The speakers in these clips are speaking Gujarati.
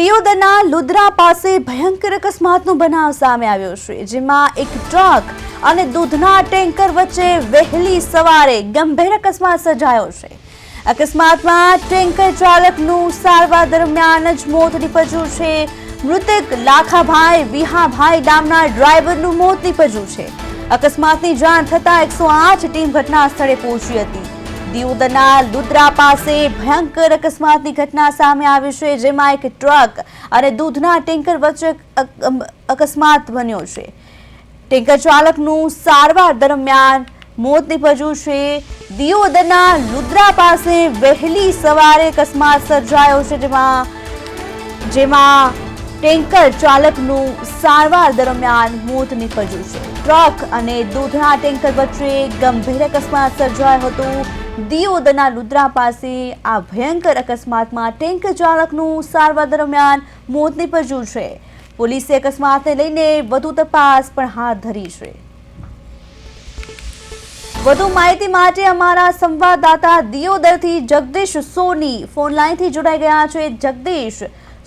દિયોદરના લુદ્રા પાસે ભયંકર અકસ્માતનો બનાવ સામે આવ્યો છે, જેમાં એક ટ્રક અને દૂધના ટેન્કર વચ્ચે વહેલી સવારે ગંભીર અકસ્માત સર્જાયો છે. અકસ્માતમાં ટેન્કર ચાલકનું સારવાર દરમિયાન જ મોત નીપજ્યું છે. મૃતક લાખાભાઈ વિહાભાઈ ડામના ડ્રાઈવરનું મોત નીપજ્યું છે. અકસ્માતની જાણ થતાં એકસો આઠ ટીમ ઘટના સ્થળે પહોંચી હતી. દિયોદરના લુદ્રા પાસે ભયંકર અકસ્માતની ઘટના સામે આવી છે, જેમાં એક ટ્રક અને દૂધના ટેન્કર વચ્ચે અકસ્માત બન્યો છે. ટેન્કર ચાલકનું સારવાર દરમિયાન મોત નિપજ્યું છે. દિયોદના લુદ્રા પાસે વહેલી સવારે અકસ્માત સર્જાયો છે, જેમાં જેમાં ટેન્કર ચાલકનું સારવાર દરમિયાન મોત નીપજ્યું છે. ટ્રક અને દૂધના ટેન્કર વચ્ચે ગંભીર અકસ્માત સર્જાયો હતો. દિયોદના લુદ્રા પાસે આ ભયંકર અકસ્માતમાં ટેન્કર ચાલકનું સારવાર દરમિયાન મોત નિપજ્યું છે. પોલીસે અકસ્માતને લઈને વધુ તપાસ પણ હાથ ધરી છે. વધુ માહિતી માટે અમારા સંવાદદાતા દિયોદરથી જગદીશ સોની ફોન લાઈનથી જોડાઈ ગયા છે. જગદીશ,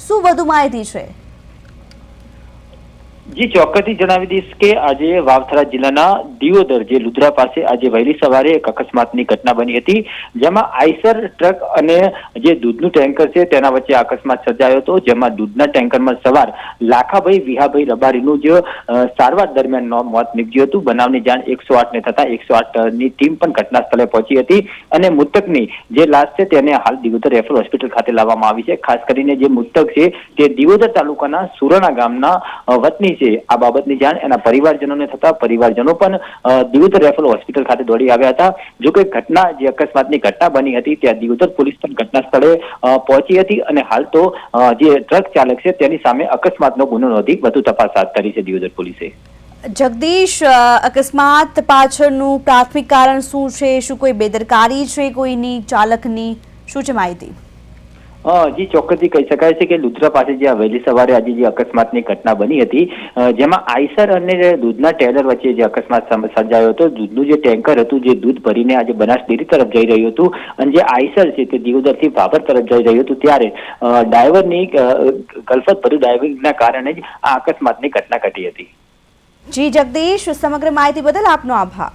શું વધુ માહિતી છે? જી ચોક્કસથી જણાવી દઈશ કે આજે વાવથરા જિલ્લાના દિયોદર જે લુદ્રા પાસે આજે વહેલી સવારે એક અકસ્માતની ઘટના બની હતી જેમાં આઈસર ટ્રક અને જે દૂધનું ટેન્કર છે તેના વચ્ચે અકસ્માત સર્જાયો હતો જેમાં દૂધના ટેન્કરમાં સવાર લાખાભાઈ વિહાભાઈ રબારીનું જે સારવાર દરમિયાન મોત નીપજ્યું હતું. બનાવની જાણ એકસો આઠ ને થતા એકસો આઠની ટીમ પણ ઘટના સ્થળે પહોંચી હતી અને મૃતકની જે લાશ છે તેને હાલ દિયોદર રેફરલ હોસ્પિટલ ખાતે લાવવામાં આવી છે. ખાસ કરીને જે મૃતક છે તે દિયોદર તાલુકાના સુરણા ગામના અ, વતની છે. આ બાબતની જાણ એના પરિવારજનોને થતા પરિવારજનો પણ દિયોદર રેફરલ હોસ્પિટલ ખાતે દોડી આવ્યા હતા. જો કે ઘટના, જે અકસ્માતની ઘટના બની હતી, ત્યાં દિયોદર પોલીસ પણ ઘટના સ્થળે પહોંચી હતી અને હાલ તો જે ટ્રક ચાલક છે તેની સામે અકસ્માતનો ગુનો નોંધી વધુ તપાસ હાથ ધરી છે દિયોદર પોલીસે. જગદીશ અકસ્માત પાછળનું પ્રાથમિક કારણ શું છે? શું કોઈ બેદરકારી છે કોઈની? ચાલકની શું છે માહિતી? જી, ચોક્કસથી કહી શકાય છે કે લુદ્રા પાસે જે વહેલી સવારે આજે જે અકસ્માતની ઘટના બની હતી જેમાં આઈસર અને દૂધના ટેલર વચ્ચે જે અકસ્માત સર્જાયો હતો, દૂધનું જે ટેન્કર હતું, જે દૂધ ભરીને આજે બનાસ ડેરી તરફ જઈ રહ્યું હતું, અને જે આઈસર છે તે દિયોદરથી ભાભર તરફ જઈ રહ્યું હતું, ત્યારે ડ્રાઈવરની ગલફત ભર્યું ડ્રાઇવિંગના કારણે જ આ અકસ્માતની ઘટના ઘટી હતી. જી, જગદીશ, સમગ્ર માહિતી બદલ આપનો આભાર.